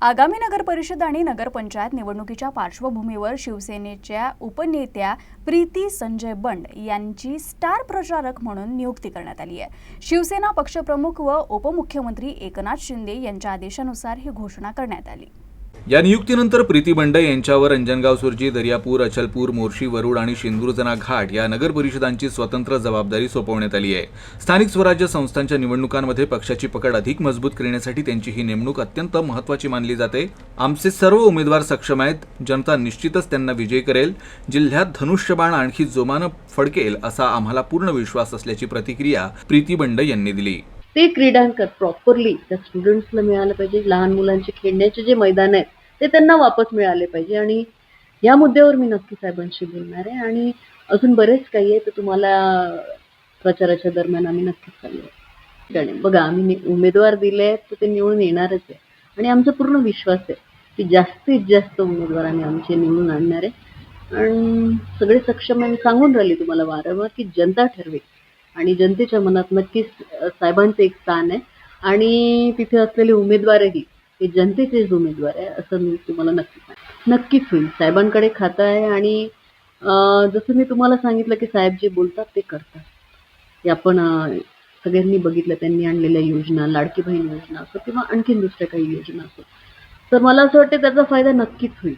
आगामी नगर परिषद आणि नगरपंचायत निवडणुकीच्या पार्श्वभूमीवर शिवसेनेच्या उपनेत्या प्रीती संजय बंड यांची स्टार प्रचारक म्हणून नियुक्ती करण्यात आली आहे. शिवसेना पक्षप्रमुख व उपमुख्यमंत्री एकनाथ शिंदे यांच्या आदेशानुसार ही घोषणा करण्यात आली. या नियुक्तीनंतर प्रीती बंड यांच्यावर अंजनगाव सुरजी दर्यापूर अचलपूर मोर्शी वरुड आणि शेंदूरजना घाट या नगर परिषदांची स्वतंत्र जबाबदारी सोपवण्यात आली आहे. स्थानिक स्वराज्य संस्थांच्या निवडणुकांमध्ये पक्षाची पकड अधिक मजबूत करण्यासाठी त्यांची ही नेमणूक अत्यंत महत्त्वाची मानली जाते. आमचे सर्व उमेदवार सक्षम आहेत जनता निश्चितच त्यांना विजय करेल जिल्ह्यात धनुष्यबाण आणखी जोमानं फडकेल असा आम्हाला पूर्ण विश्वास असल्याची प्रतिक्रिया प्रीती बंड यांनी दिली. ते क्रीडांकर प्रॉपरली त्या स्टुडंट्सला मिळालं पाहिजे लहान मुलांचे खेळण्याचे जे मैदान आहेत ते त्यांना वापस मिळाले पाहिजे. आणि या मुद्द्यावर मी नक्की साहेबांशी बोलणार आहे. आणि अजून बरेच काही आहे तर तुम्हाला प्रचाराच्या दरम्यान आम्ही नक्कीच सांगू आणि बघा आम्ही नि- उमेदवार दिले आहेत तर ते निवडून येणारच आहे. आणि आमचा पूर्ण विश्वास आहे की जास्तीत जास्त उमेदवार आम्ही आमचे निवडून आणणार आहे. आणि सगळे सक्षम आहे. मी सांगून राहिली तुम्हाला वारंवार की जनता ठरवेल आणि जनतेच्या मनात नक्कीच साहेबांचं एक स्थान आहे. आणि तिथे असलेले उमेदवारही हे जनतेचेच उमेदवार आहे असं मी तुम्हाला नक्की नक्कीच होईल. साहेबांकडे खातं आहे आणि जसं मी तुम्हाला सांगितलं की साहेब जे बोलतात ते करतात. ते आपण सगळ्यांनी बघितलं त्यांनी आणलेल्या योजना लाडकी बहीण योजना असो किंवा आणखीन दुसऱ्या काही योजना असो. तर मला असं वाटतं त्याचा फायदा नक्कीच होईल.